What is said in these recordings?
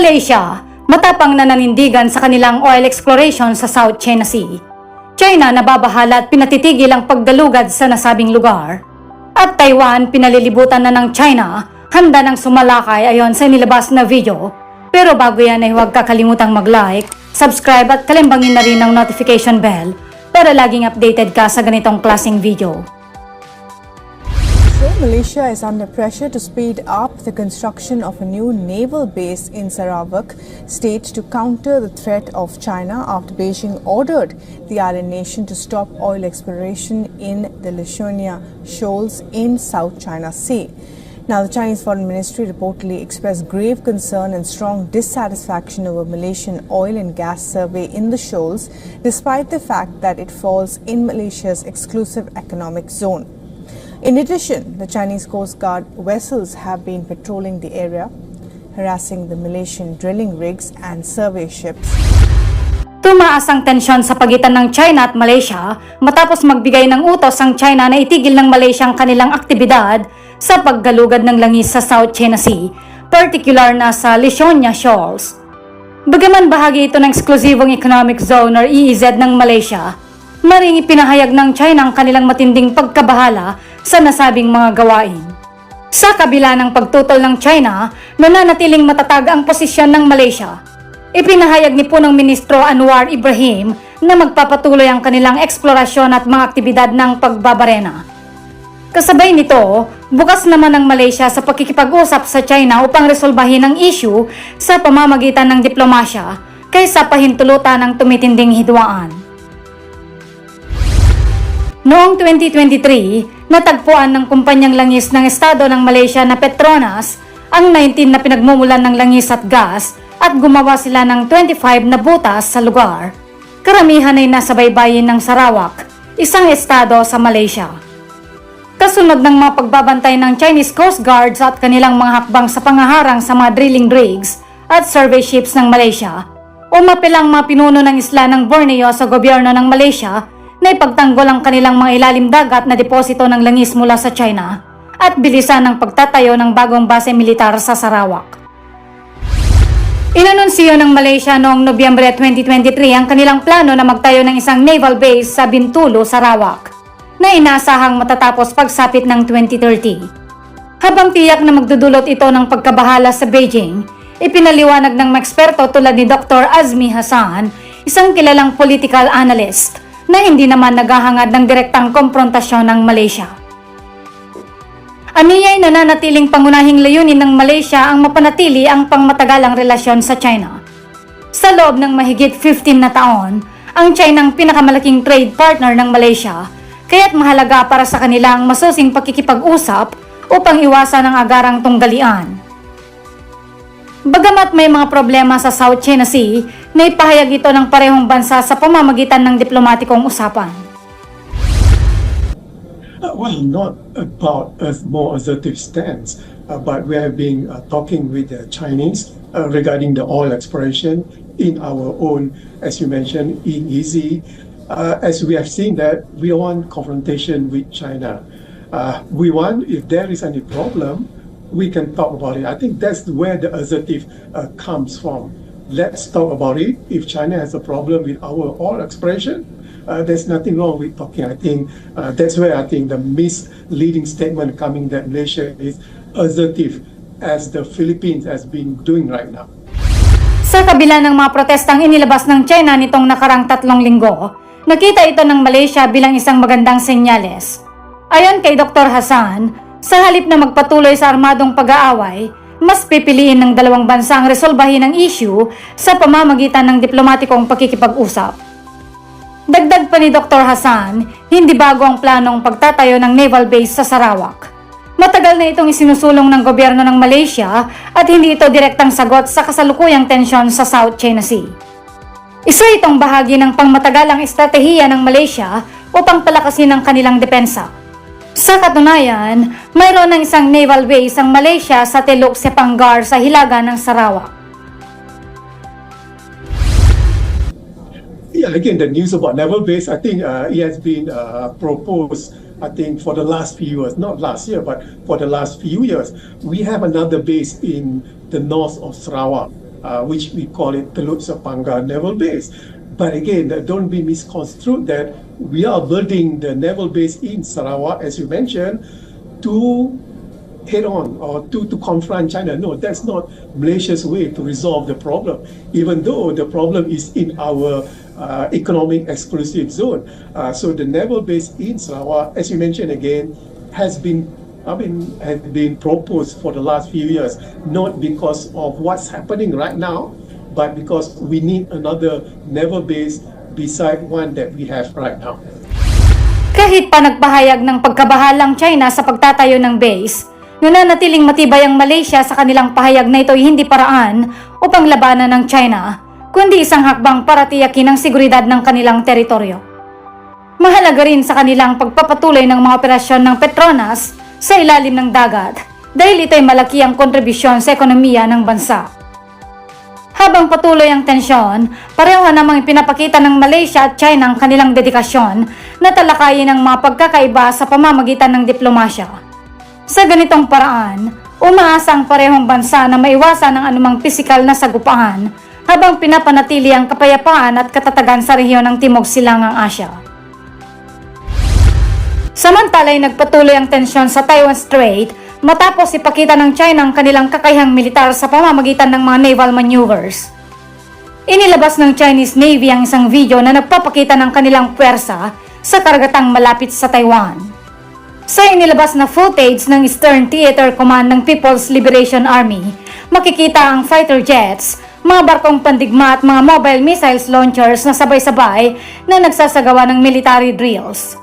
Malaysia, matapang na nanindigan sa kanilang oil exploration sa South China Sea. China nababahala at pinatitigil ang paggalugad sa nasabing lugar. At Taiwan pinalilibutan na ng China, handa ng sumalakay ayon sa nilabas na video. Pero bago yan ay huwag kakalimutang mag-like, subscribe at kalimbangin na rin ang notification bell para laging updated ka sa ganitong klaseng video. Malaysia is under pressure to speed up the construction of a new naval base in Sarawak state to counter the threat of China after Beijing ordered the island nation to stop oil exploration in the Lishonia shoals in South China Sea. Now, the Chinese Foreign Ministry reportedly expressed grave concern and strong dissatisfaction over Malaysian oil and gas survey in the shoals, despite the fact that it falls in Malaysia's exclusive economic zone. In addition, the Chinese Coast Guard vessels have been patrolling the area, harassing the Malaysian drilling rigs and survey ships. Tumaas ang tensyon sa pagitan ng China at Malaysia matapos magbigay ng utos ang China na itigil ng Malaysia ang kanilang aktibidad sa paggalugad ng langis sa South China Sea, particular na sa Lishonia Shoals. Bagaman bahagi ito ng eksklusibong economic zone or EEZ ng Malaysia, maring ipinahayag ng China ang kanilang matinding pagkabahala sa nasabing mga gawain. Sa kabila ng pagtutol ng China, nananatiling matatag ang posisyon ng Malaysia. Ipinahayag ni punong ministro Anwar Ibrahim na magpapatuloy ang kanilang eksplorasyon at mga aktibidad ng pagbabarena. Kasabay nito, bukas naman ang Malaysia sa pakikipag-usap sa China upang resolbahin ang issue sa pamamagitan ng diplomasya kaysa pahintulutan ng tumitinding hidwaan. Noong 2023, natagpuan ng kumpanyang langis ng Estado ng Malaysia na Petronas ang 19 na pinagmumulan ng langis at gas at gumawa sila ng 25 na butas sa lugar. Karamihan ay nasa baybayin ng Sarawak, isang estado sa Malaysia. Kasunod ng mga pagbabantay ng Chinese Coast Guards at kanilang mga hakbang sa pangaharang sa mga drilling rigs at survey ships ng Malaysia, umapilang mga pinuno ng isla ng Borneo sa gobyerno ng Malaysia na ipagtanggol ang kanilang mga ilalim dagat na deposito ng langis mula sa China at bilisan ang pagtatayo ng bagong base militar sa Sarawak. Inanunsiyo ng Malaysia noong Nobyembre 2023 ang kanilang plano na magtayo ng isang naval base sa Bintulo, Sarawak na inasahang matatapos pagsapit ng 2030. Habang tiyak na magdudulot ito ng pagkabahala sa Beijing, ipinaliwanag ng eksperto tulad ni Dr. Azmi Hassan, isang kilalang political analyst, na hindi naman naghahangad ng direktang komprontasyon ng Malaysia. Aniyay nananatiling pangunahing layunin ng Malaysia ang mapanatili ang pangmatagalang relasyon sa China. Sa loob ng mahigit 15 na taon, ang China ang pinakamalaking trade partner ng Malaysia, kaya't mahalaga para sa kanila ang masusing pakikipag-usap upang iwasan ang agarang tunggalian. Bagamat may mga problema sa South China Sea, naipahayag ito ng parehong bansa sa pamamagitan ng diplomatikong usapan. Uh, well, not about a more assertive stance, uh, but we have been uh, talking with the Chinese uh, regarding the oil exploration in our own, as you mentioned, EEZ. Uh, as we have seen that we want confrontation with China. Uh, we want, if there is any problem, we can talk about it. I think that's where the assertive uh, comes from. Let's talk about it. If China has a problem with our oil exploration, uh, there's nothing wrong with talking. I think uh, that's where I think the misleading statement coming that Malaysia is assertive, as the Philippines has been doing right now. Sa kabila ng mga protestang inilabas ng China nitong nakarang tatlong linggo, nakita ito ng Malaysia bilang isang magandang senyales. Ayon kay Dr. Hassan, sa halip na magpatuloy sa armadong pag-aaway, mas pipiliin ng dalawang bansa ang resolbahin ang issue sa pamamagitan ng diplomatikong pakikipag-usap. Dagdag pa ni Dr. Hassan, hindi bago ang planong pagtatayo ng naval base sa Sarawak. Matagal na itong isinusulong ng gobyerno ng Malaysia at hindi ito direktang sagot sa kasalukuyang tensyon sa South China Sea. Isa itong bahagi ng pangmatagalang estratehiya ng Malaysia upang palakasin ang kanilang depensa. Sa katunayan, mayroon ng isang naval base ang Malaysia sa Teluk Sepanggar sa hilaga ng Sarawak. Yeah, again, the news about naval base, I think uh, it has been uh, proposed, I think, for the last few years, not last year, but for the last few years. We have another base in the north of Sarawak. uh, which we call it Teluk Sepangga Naval Base. But again, don't be misconstrued that we are building the naval base in Sarawak, as you mentioned, to head on or to, to confront China. No, that's not Malaysia's way to resolve the problem, even though the problem is in our uh, economic exclusive zone. Uh, so the naval base in Sarawak, as you mentioned again, has been I mean, has been proposed for the last few years, not because of what's happening right now, but because we need another naval base beside one that we have right now. Kahit pa nagpahayag ng pagkabahalang China sa pagtatayo ng base, nananatiling matibay ang Malaysia sa kanilang pahayag na ito ay hindi paraan upang labanan ng China, kundi isang hakbang para tiyakin ang seguridad ng kanilang teritoryo. Mahalaga rin sa kanilang pagpapatuloy ng mga operasyon ng Petronas sa ilalim ng dagat dahil ito ay malaki ang kontribusyon sa ekonomiya ng bansa. Habang patuloy ang tensyon, pareho namang pinapakita ng Malaysia at China ang kanilang dedikasyon na talakayin ang mga pagkakaiba sa pamamagitan ng diplomasya. Sa ganitong paraan, umaasa ang parehong bansa na maiwasan ang anumang pisikal na sagupaan habang pinapanatili ang kapayapaan at katatagan sa rehiyon ng Timog Silangang Asya. Samantala nagpatuloy ang tensyon sa Taiwan Strait matapos ipakita ng China ang kanilang kakayahang militar sa pamamagitan ng mga naval maneuvers. Inilabas ng Chinese Navy ang isang video na nagpapakita ng kanilang puwersa sa karagatang malapit sa Taiwan. Sa inilabas na footage ng Eastern Theater Command ng People's Liberation Army, makikita ang fighter jets, mga barkong pandigma at mga mobile missiles launchers na sabay-sabay na nagsasagawa ng military drills.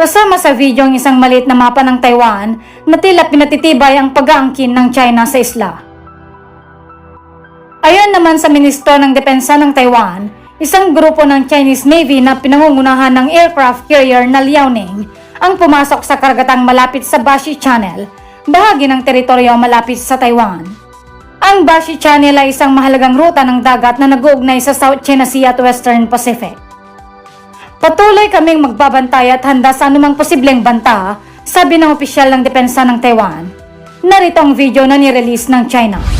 Kasama sa video ang isang maliit na mapa ng Taiwan na tila pinatitibay ang pag-aangkin ng China sa isla. Ayon naman sa Ministro ng Depensa ng Taiwan, isang grupo ng Chinese Navy na pinangungunahan ng aircraft carrier na Liaoning ang pumasok sa karagatang malapit sa Bashi Channel, bahagi ng teritoryo malapit sa Taiwan. Ang Bashi Channel ay isang mahalagang ruta ng dagat na nag-uugnay sa South China Sea at Western Pacific. Patuloy kaming magbabantay at handa sa anumang posibleng banta, sabi ng opisyal ng depensa ng Taiwan. Narito ang video na nirelease ng China.